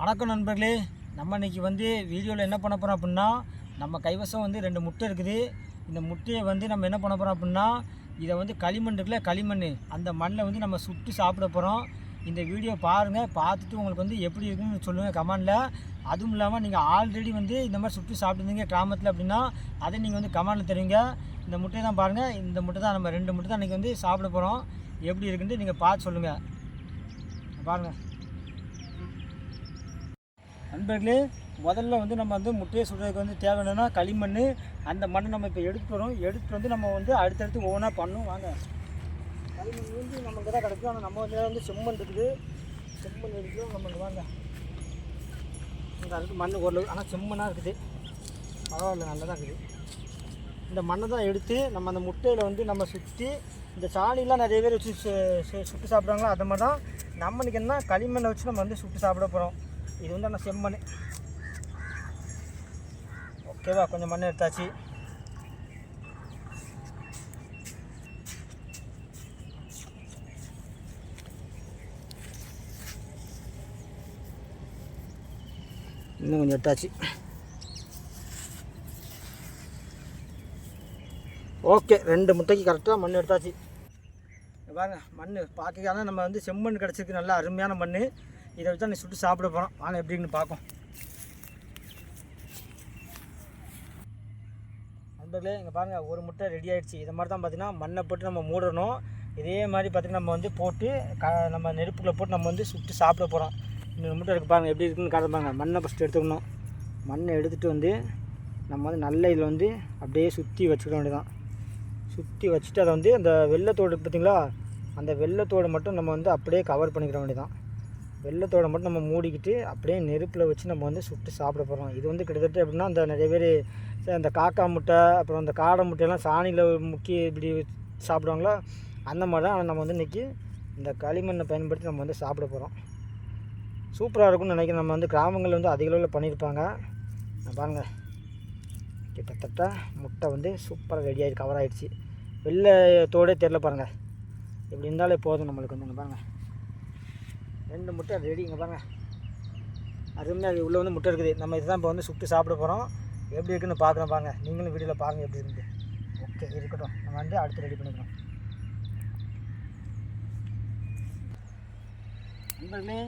வணக்கம் நண்பர்களே. நம்ம இன்றைக்கி வந்து வீடியோவில் என்ன பண்ண போகிறோம் அப்படின்னா நம்ம கைவசம் வந்து ரெண்டு முட்டை இருக்குது. இந்த முட்டையை வந்து நம்ம என்ன பண்ண போகிறோம் அப்படின்னா இதை வந்து களிமண் இருக்குல்ல களிமண். அந்த மண்ணில் வந்து நம்ம சுட்டு சாப்பிட போகிறோம் இந்த வீடியோ பாருங்கள் பார்த்துட்டு உங்களுக்கு வந்து எப்படி இருக்குன்னு சொல்லுங்கள் கமெண்டில். அதுவும் இல்லாமல் நீங்கள் ஆல்ரெடி வந்து இந்த மாதிரி சுட்டு சாப்பிட்டுருந்தீங்க கிராமத்தில் அப்படின்னா அதை நீங்கள் வந்து கமெண்டில் தருவீங்க. இந்த முட்டையை தான் பாருங்கள் இந்த முட்டை தான் நம்ம ரெண்டு முட்டை தான் இன்றைக்கி வந்து சாப்பிட போகிறோம் எப்படி இருக்குன்ட்டு நீங்கள் பார்த்து சொல்லுங்கள் பாருங்கள் நண்பர்களே முதல்ல வந்து நம்ம வந்து முட்டையை சுடுறதுக்கு வந்து தேவைன்னா களிமண் அந்த மண்ணை நம்ம இப்போ எடுத்துகிட்டு வரோம். எடுத்துகிட்டு வந்து நம்ம வந்து அடுத்தடுத்து ஒவ்வொன்றா பண்ணும் வாங்க. களிமண் வந்து நமக்கு தான் கிடைக்கும் ஆனால் நம்ம வந்து வந்து செம்மண் இருக்குது. செம்மண் இருக்குது. நம்ம வாங்க. இங்கே அதுக்கு மண் ஓரளவு ஆனால் செம்மண்ணாக இருக்குது. பரவாயில்ல நல்லா தான் இருக்குது. இந்த மண்ணை தான் எடுத்து நம்ம அந்த முட்டையில் வந்து நம்ம சுற்றி இந்த சாணிலாம் நிறைய பேர் வச்சு சுட்டு சாப்பிட்றாங்களோ அதை மாதிரி தான் நம்மளுக்கு என்ன களிமண்ணை வச்சு நம்ம வந்து சுட்டு சாப்பிட போகிறோம் இது வந்து ஆனால் செம்மண் ஓகேவா கொஞ்சம் மண் எடுத்தாச்சு. இன்னும் கொஞ்சம் எடுத்தாச்சு. ஓகே ரெண்டு முட்டைக்கு கரெக்டாக மண் எடுத்தாச்சு. பாருங்க மண் பார்க்கக்கான நம்ம வந்து செம்மண் கிடச்சிருக்கு. நல்லா அருமையான மண் இதை வச்சு தான் நீ சுட்டு சாப்பிட போகிறோம் வாங்க எப்படின்னு பார்ப்போம். நண்பர்களே இங்கே பாருங்கள் ஒரு முட்டை ரெடி ஆகிடுச்சு இதை மாதிரி தான் பார்த்தீங்கன்னா மண்ணை போட்டு நம்ம மூடணும். இதே மாதிரி பார்த்திங்கன்னா நம்ம வந்து போட்டு க நம்ம நெருப்புக்குள்ளே போட்டு நம்ம வந்து சுட்டு சாப்பிட போகிறோம் இன்னொரு முட்டை இருக்கு பாருங்கள் எப்படி இருக்குன்னு காட்ட மண்ணை ஃபஸ்ட்டு எடுத்துக்கணும். மண்ணை எடுத்துகிட்டு வந்து நம்ம வந்து நல்ல இதில் வந்து அப்படியே சுற்றி வச்சுக்க வேண்டியதான் சுற்றி வச்சுட்டு அதை வந்து அந்த வெள்ளத்தோடு பார்த்திங்களா? பார்த்தீங்களா அந்த வெள்ளத்தோடு மட்டும் நம்ம வந்து அப்படியே கவர் பண்ணிக்கிற வேண்டியதான் வெள்ளத்தோட மட்டும் நம்ம மூடிக்கிட்டு அப்படியே நெருப்பில் வச்சு நம்ம வந்து சுட்டு சாப்பிட போகிறோம் இது வந்து கிட்டத்தட்ட எப்படின்னா அந்த நிறைய பேர் அந்த காக்கா முட்டை அப்புறம் அந்த காடை முட்டையெல்லாம் சாணியில் முக்கி இப்படி சாப்பிடுவாங்களோ? அந்த மாதிரி தான் நம்ம வந்து இன்றைக்கி இந்த களிமண்ணை பயன்படுத்தி நம்ம வந்து சாப்பிட போகிறோம் சூப்பராக இருக்கும்னு நினைக்கிறேன். நம்ம வந்து கிராமங்களில் வந்து அதிக அளவில் பண்ணியிருப்பாங்க. பாருங்க. கிட்டத்தட்ட முட்டை வந்து சூப்பராக ரெடி ஆகி கவர் ஆகிடுச்சு வெள்ளை தோடே தெரில பாருங்கள் இப்படி இருந்தாலே போதும் நம்மளுக்கு வந்து. பாருங்கள் ரெண்டு முட்டை ரெடி இங்கே பாருங்கள் அருமையாக உள்ளே வந்து முட்டை இருக்குது. நம்ம இதுதான் இப்போ வந்து சுட்டு சாப்பிட போகிறோம் எப்படி இருக்குன்னு பார்க்குறோம் பாருங்க. நீங்களும் வீடியோவில் பாருங்கள் எப்படி இருக்குது ஓகே இருக்கட்டும். நம்ம வந்து அடுத்து ரெடி பண்ணிக்கிறோம். நண்பர்களே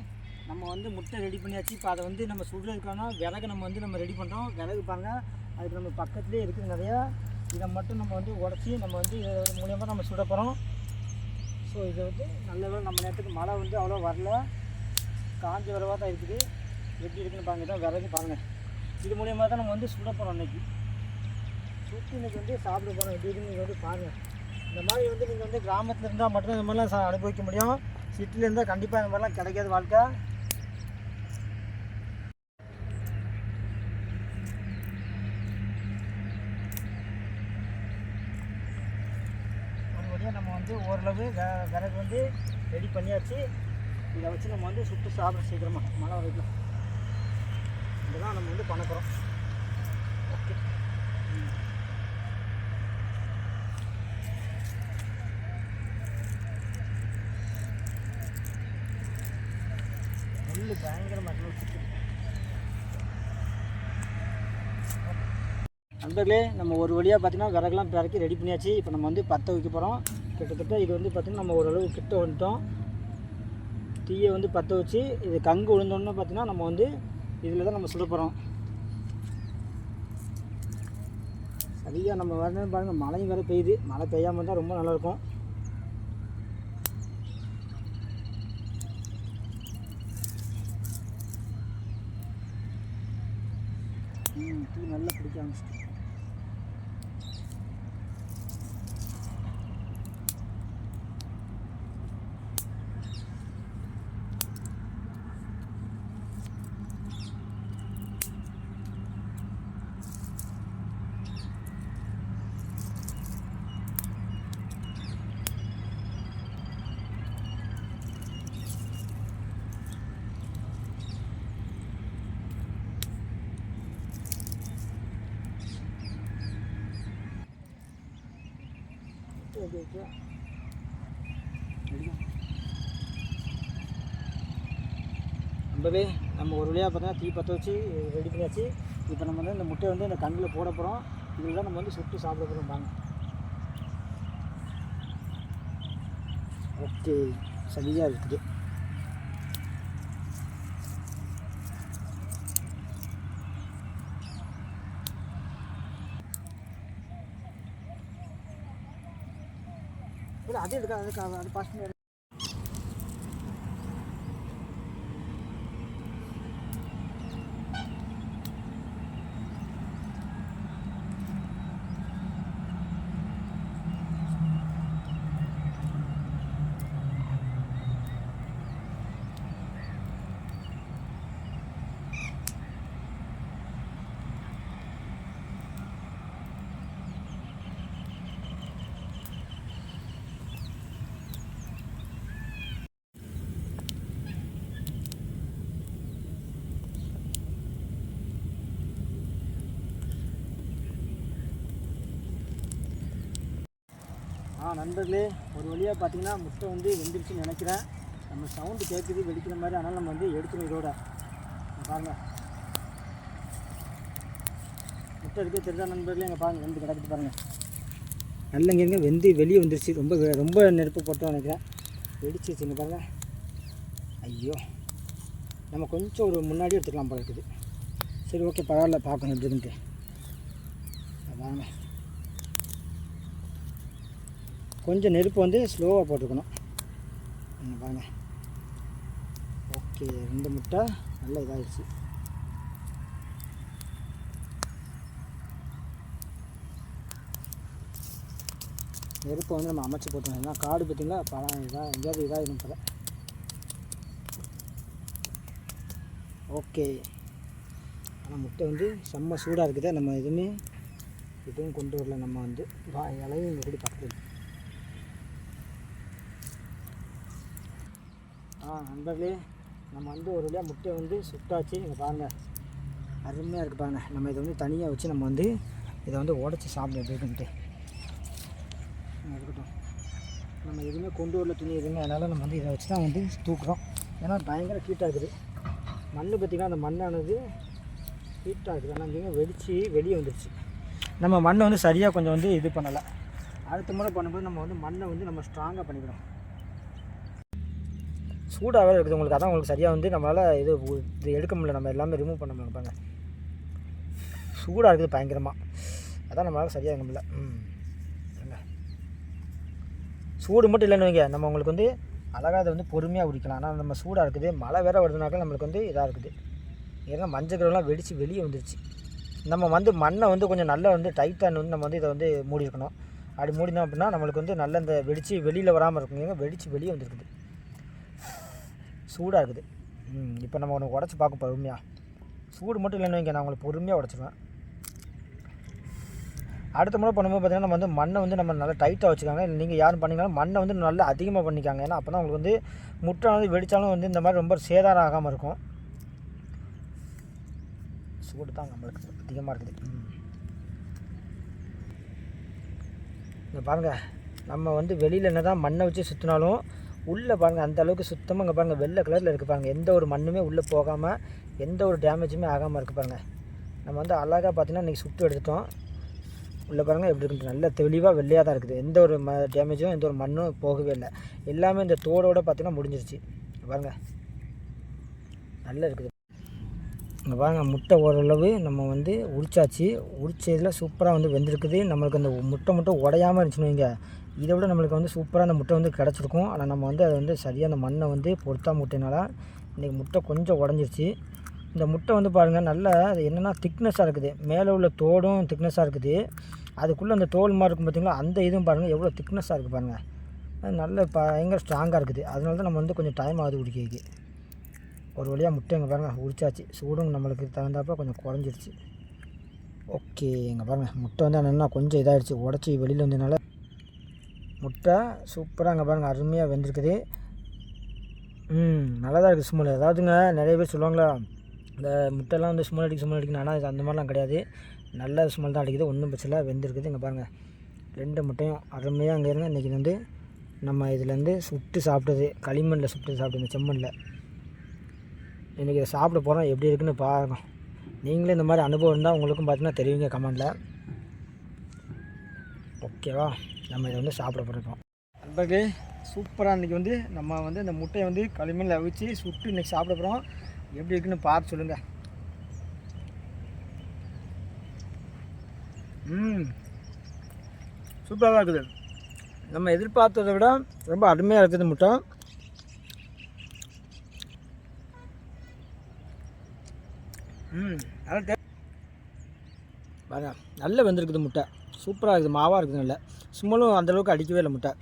நம்ம வந்து முட்டை ரெடி பண்ணியாச்சு. இப்போ அதை வந்து நம்ம சுடுறதுக்கான விறகு நம்ம வந்து நம்ம ரெடி பண்ணுறோம் விறகு பாருங்கள் அதுக்கு நம்ம பக்கத்துலேயே இருக்குது நிறையா. இதை மட்டும் நம்ம வந்து உடச்சி நம்ம வந்து இதை மூலியமாக நம்ம சுட போகிறோம் ஸோ இதை வந்து நல்ல நம்ம நேரத்துக்கு மழை வந்து அவ்வளோ வரல. காஞ்ச விரவாக தான் இருக்குது. எப்படி இருக்குன்னு பாருங்க. இதான் விறகு பாருங்கள் இது மூலியமாக தான் நம்ம வந்து சுட போகிறோம் சுற்றி இன்னைக்கு வந்து சாப்பிட போகிறோம் எப்படி இருக்குன்னு வந்து பாருங்கள் இந்த மாதிரி வந்து நீங்கள் வந்து கிராமத்தில் இருந்தால் மட்டும் இந்த மாதிரிலாம் சா- அனுபவிக்க முடியும். சிட்டியில் இருந்தால் கண்டிப்பாக இந்த மாதிரிலாம் கிடைக்காது வாழ்க்கை மறுபடியும் நம்ம வந்து விறகு வந்து ரெடி பண்ணியாச்சு. இதை வச்சு நம்ம வந்து சுட்டு சாப்பிட சீக்கிரமாக மழை வரைக்கும் இதுதான் நம்ம வந்து பண்ண போகிறோம் ஓகே நெல் பயங்கரமாக சுட்டு நண்பர்களே நம்ம ஒரு வழியாக பார்த்தீங்கன்னா விறகுலாம் பிறக்கி ரெடி பண்ணியாச்சு. இப்போ நம்ம வந்து பற்ற வைக்க போகிறோம் கிட்டத்தட்ட இது வந்து பார்த்திங்கன்னா நம்ம ஓரளவு கிட்ட வந்துட்டோம். தீயை வந்து பற்ற வச்சு இது கங்கு விழுந்தோன்னு பார்த்தீங்கன்னா நம்ம வந்து இதில் தான் நம்ம சுட போகிறோம் சரியாக நம்ம வரணும் பாருங்கள் மழையும் வேறு பெய்யுது. மழை பெய்யாமல் இருந்தால் ரொம்ப நல்லாயிருக்கும். தீ நல்லா பிடிக்க ஆரம்பிச்சிட்டு. ஓகே ஓகே ரொம்பவே நம்ம ஒரு வழியாக பார்த்தீங்கன்னா தீ பற்ற வச்சு ரெடி பண்ணியாச்சு. இப்போ நம்ம வந்து இந்த முட்டையை வந்து இந்த கண்ணில் போட போகிறோம் இதில் தான் நம்ம வந்து சுட்டு சாப்பிட போகிறோம் வாங்க. ஓகே சரியாக இருக்குது. இல்லை அதே இருக்கா அதுக்கு அது ஆ நண்பர்களே ஒரு வழியாக பார்த்தீங்கன்னா முட்டை வந்து வெந்துருச்சுன்னு நினைக்கிறேன். நம்ம சவுண்டு கேட்குது வெடிக்கிற மாதிரி ஆனால் நம்ம வந்து எடுக்கணும் இதோட. பாருங்கள் பாருங்க. முட்டை இருக்கே தெரிஞ்சா நண்பர்களே எங்கள் பாருங்கள் வெந்து கிடக்கிட்டு பாருங்கள் நல்ல இங்கே இருங்க வெந்து வெளியே வந்துருச்சு. ரொம்ப ரொம்ப நெருப்பு போட்டோம் நினைக்கிறேன். வெடிச்சிருச்சு இங்கே பாருங்கள் ஐயோ. நம்ம கொஞ்சம் ஒரு முன்னாடி எடுத்துக்கலாம் போல இருக்குது. சரி ஓகே பரவாயில்ல பார்க்கணும் எப்படி இருக்குன்ட்டு. வாங்க கொஞ்சம் நெருப்பு வந்து ஸ்லோவாக போட்டுக்கணும். பாருங்க. ஓகே ரெண்டு முட்டை. நல்ல இதாகிடுச்சு நெருப்பை வந்து நம்ம அமைச்சு போட்டோம். ஏன்னா காடு பார்த்திங்களா? பழம் இதாக எங்கேயாவது இதாகிடும் போல. ஓகே ஆனால் முட்டை வந்து செம்ம சூடாக இருக்குது. நம்ம எதுவுமே எதுவும் கொண்டு வரல. நம்ம வந்து வா இலையும் இங்கே கூட பக்கத்தில் நண்பர்களே நம்ம வந்து ஒரு வழியாக முட்டையை வந்து சுட்டாச்சு. நீங்கள் பாருங்கள் அருமையாக இருக்குது பாருங்கள் நம்ம இதை வந்து தனியாக வச்சு நம்ம வந்து இதை வந்து உடச்சி சாப்பிட எப்படின்ட்டு இருக்கட்டும். நம்ம எதுவுமே கொண்டு வரல துணி எதுவுமே. அதனால் நம்ம வந்து இதை வச்சு தான் வந்து தூக்குறோம். ஏன்னா பயங்கர ஹீட்டாக இருக்குது. மண் பார்த்திங்கன்னா அந்த மண்ணானது ஹீட்டாக இருக்குது. ஆனால் இங்கே வெடித்து வெளியே வந்துடுச்சு நம்ம மண்ணை வந்து சரியாக கொஞ்சம் வந்து இது பண்ணலை. அடுத்த முறை பண்ணும்போது நம்ம வந்து மண்ணை வந்து நம்ம ஸ்ட்ராங்காக பண்ணிக்கணும். சூடாக வேறு இருக்குது. உங்களுக்கு அதான் உங்களுக்கு சரியாக வந்து நம்மளால் இது இது எடுக்க முடியல. நம்ம எல்லாமே ரிமூவ் பண்ண முடியல பாருங்க. சூடாக இருக்குது பயங்கரமாக அதான் நம்மளால் சரியாக இருக்க முடியல. ம். சூடு மட்டும் இல்லைன்னு வைங்க. நம்ம உங்களுக்கு வந்து அழகாக அதை வந்து பொறுமையாக உரிக்கலாம். ஆனால் நம்ம சூடாக இருக்குது. மழை வேறு வருதுனாக்கா நம்மளுக்கு வந்து இதாக இருக்குது. ஏன்னா மஞ்சக்கரெல்லாம் வெடித்து வெளியே வந்துருச்சு. நம்ம வந்து மண்ணை வந்து கொஞ்சம் நல்லா வந்து டைட்டாக வந்து நம்ம வந்து இதை வந்து மூடி இருக்கணும் அப்படி மூடினோம் அப்படின்னா நம்மளுக்கு வந்து நல்ல இந்த வெடித்து வெளியில் வராமல் இருக்குங்க வெடித்து வெளியே வந்துருக்குது. சூடாக இருக்குது இப்போ நம்ம உனக்கு உடச்சி பார்க்க பொறுமையாக சூடு மட்டும் இல்லைன்னு வைங்க நான் உங்களுக்கு பொறுமையாக உடச்சிடுவேன் அடுத்த முறை பண்ணும்போது பார்த்தீங்கன்னா நம்ம வந்து மண்ணை வந்து நம்ம நல்லா டைட்டாக வச்சுக்காங்க. நீங்கள் யாரும் பண்ணிங்கனாலும் மண்ணை வந்து நல்லா அதிகமாக பண்ணிக்காங்க. ஏன்னா அப்போ தான் உங்களுக்கு வந்து முட்டை வந்து வெடித்தாலும் வந்து இந்த மாதிரி ரொம்ப சேதாரம் ஆகாமல் இருக்கும். சூடு தான் நம்மளுக்கு அதிகமாக இருக்குது. இங்கே பாருங்கள் நம்ம வந்து வெளியில் என்ன தான் மண்ணை வச்சு சுற்றினாலும் உள்ளே பாருங்கள் அந்த அளவுக்கு சுத்தமாக இங்கே பாருங்கள் வெள்ளை கலரில் இருக்குது பாருங்கள் எந்த ஒரு மண்ணுமே உள்ளே போகாமல் எந்த ஒரு டேமேஜுமே ஆகாமல் இருக்குது பாருங்கள் நம்ம வந்து அழகாக பார்த்தீங்கன்னா இன்றைக்கி சுட்டு எடுத்துட்டோம். உள்ளே பாருங்கள் எப்படி இருக்குது நல்ல தெளிவாக வெள்ளையாக தான் இருக்குது. எந்த ஒரு ம டேமேஜும் எந்த ஒரு மண்ணும் போகவே இல்லை. எல்லாமே இந்த தோடோடு பார்த்தீங்கன்னா முடிஞ்சிருச்சு. பாருங்கள் நல்லா இருக்குது. இங்கே பாருங்கள் முட்டை ஓரளவு நம்ம வந்து உரிச்சாச்சு. உரிச்சதில் சூப்பராக வந்து வெந்திருக்குது. நம்மளுக்கு அந்த முட்டை மட்டும் உடையாமல் இருந்துச்சுன்னு வைங்க. இதை விட நம்மளுக்கு வந்து சூப்பராக அந்த முட்டை வந்து கிடச்சிருக்கும். ஆனால் நம்ம வந்து அதை வந்து சரியாக அந்த மண்ணை வந்து பொருத்தா முட்டைனால இன்றைக்கி முட்டை கொஞ்சம் உடஞ்சிருச்சு. இந்த முட்டை வந்து பாருங்கள் நல்ல அது என்னென்னா திக்னஸாக இருக்குது. மேலே உள்ள தோடும் திக்னஸாக இருக்குது. அதுக்குள்ளே அந்த தோல் மாதிரி இருக்கும் பார்த்திங்களா அந்த இதுவும் பாருங்கள் எவ்வளோ திக்னஸாக இருக்குது பாருங்கள் அது நல்ல பயங்கர ஸ்ட்ராங்காக இருக்குது. அதனால தான் நம்ம வந்து கொஞ்சம் டைம் ஆகுது குடிக்கிறதுக்கு. ஒரு வழியாக முட்டை இங்கே பாருங்கள் உரிச்சாச்சு. சூடும் நம்மளுக்கு தகுந்தாப்ப கொஞ்சம் குறைஞ்சிருச்சு. ஓகே இங்கே பாருங்கள் முட்டை வந்து என்னென்னா கொஞ்சம் இதாகிடுச்சு உடச்சி வெளியில் வந்ததுனால முட்டை சூப்பராக அங்கே பாருங்கள் அருமையாக வெந்திருக்குது. ம் நல்லா தான் இருக்குது ஸ்மெல் அதாவதுங்க நிறைய பேர் சொல்லுவாங்களா இந்த முட்டைலாம் வந்து ஸ்மெல் அடிக்க ஸ்மெல் அடிக்கணும் ஆனால் அந்த மாதிரிலாம் கிடையாது. நல்ல ஸ்மெல் தான் அடிக்குது ஒன்றும் பிரச்சனை இல்லை வெந்திருக்குது. இங்கே பாருங்கள் ரெண்டு முட்டையும் அருமையாக அங்கே இருங்க இன்றைக்கி வந்து நம்ம இதுலேருந்து சுட்டு சாப்பிட்டது. களிமண்ணில் சுட்டு சாப்பிட்டது இந்த செம்மண்ணில் இன்றைக்கி இதை சாப்பிட போகிறோம் எப்படி இருக்குன்னு பாருங்க. நீங்களே இந்த மாதிரி அனுபவம் இருந்தால் உங்களுக்கும் பார்த்தீங்கன்னா தெரியுங்க கமெண்டில். ஓகேவா? நம்ம இதை வந்து சாப்பிட போகிறோம் நண்பர்களே சூப்பராக இன்றைக்கி வந்து நம்ம வந்து இந்த முட்டையை வந்து களிமண்ணில் அவிச்சு சுட்டு இன்றைக்கி சாப்பிட போகிறோம் எப்படி இருக்குன்னு பார்த்து சொல்லுங்கள் ம். சூப்பராக தான் இருக்குது. நம்ம எதிர்பார்த்ததை விட ரொம்ப அருமையாக இருக்குது முட்டை. ம் நல்லா டே பாருங்க நல்லா வெந்திருக்குது முட்டை. சூப்பராக இருக்குது மாவாக இருக்குது நல்ல. சும்மலும் அந்தளவுக்கு அடிக்கவே இல்லை முட்டை.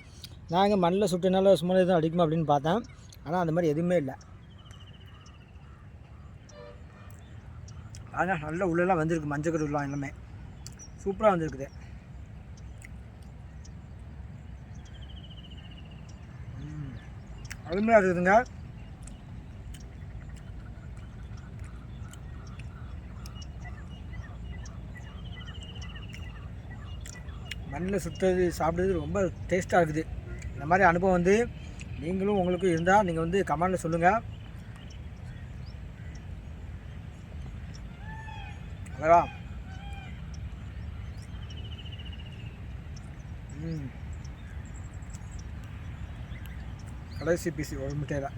நாங்கள் மண்ணில் சுட்டினால சும்மலும் எதுவும் அடிக்குமா அப்படின்னு பார்த்தேன். ஆனால் அந்த மாதிரி எதுவுமே இல்லை. ஆனால் நல்ல உள்ளெல்லாம் வந்திருக்கு. மஞ்சள் கருவெலாம் எல்லாமே. சூப்பராக வந்திருக்குது. ம், அருமையாக இருக்குதுங்க. மண்ணில் சுற்றுறது சாப்பிட்றது ரொம்ப டேஸ்ட்டாக இருக்குது. இந்த மாதிரி அனுபவம் வந்து நீங்களும் உங்களுக்கும் இருந்தால் நீங்கள் வந்து கமெண்டில் சொல்லுங்கள் அழகா ம். கடைசி பீசி ஒரு முட்டையில்.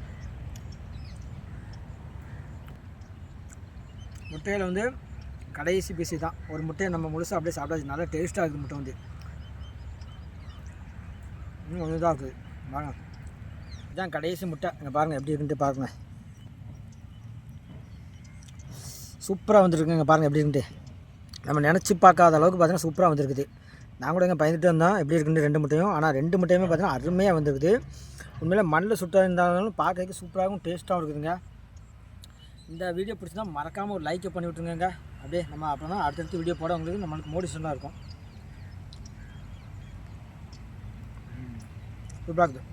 முட்டையில் வந்து கடைசி பீசி தான். ஒரு முட்டையை நம்ம முழுசாக அப்படியே சாப்பிடாது நல்லா டேஸ்ட்டாக இருக்குது முட்டை வந்து. இன்னும் கொஞ்சம் தான் இருக்குது. வாங்க. இதான் கடைசி முட்டை. இங்கே பாருங்கள் எப்படி இருக்குன்ட்டு பாருங்க. சூப்பராக வந்துருக்குங்க இங்கே பாருங்கள் எப்படி இருக்குன்ட்டு. நம்ம நினச்சி பார்க்காத அளவுக்கு பார்த்தீங்கன்னா சூப்பராக வந்திருக்குது. நான் கூட இங்கே பயந்துட்டு வந்தோம் எப்படி இருக்குன்னு ரெண்டு முட்டையும். ஆனால் ரெண்டு முட்டையுமே பார்த்தீங்கன்னா அருமையாக வந்திருக்குது. உண்மையில் மண்ணில் சுட்டாக இருந்தாலும் பார்க்கறதுக்கு சூப்பராகவும் டேஸ்ட்டாகவும் இருக்குதுங்க. இந்த வீடியோ பிடிச்சிருந்தா மறக்காமல் ஒரு லைக்கை பண்ணி விட்ருங்க அப்படியே நம்ம அப்புறம் தான் அடுத்தடுத்து வீடியோ போட உங்களுக்கு நம்மளுக்கு மோடிஷனாக இருக்கும். சூப்பராக இருக்குது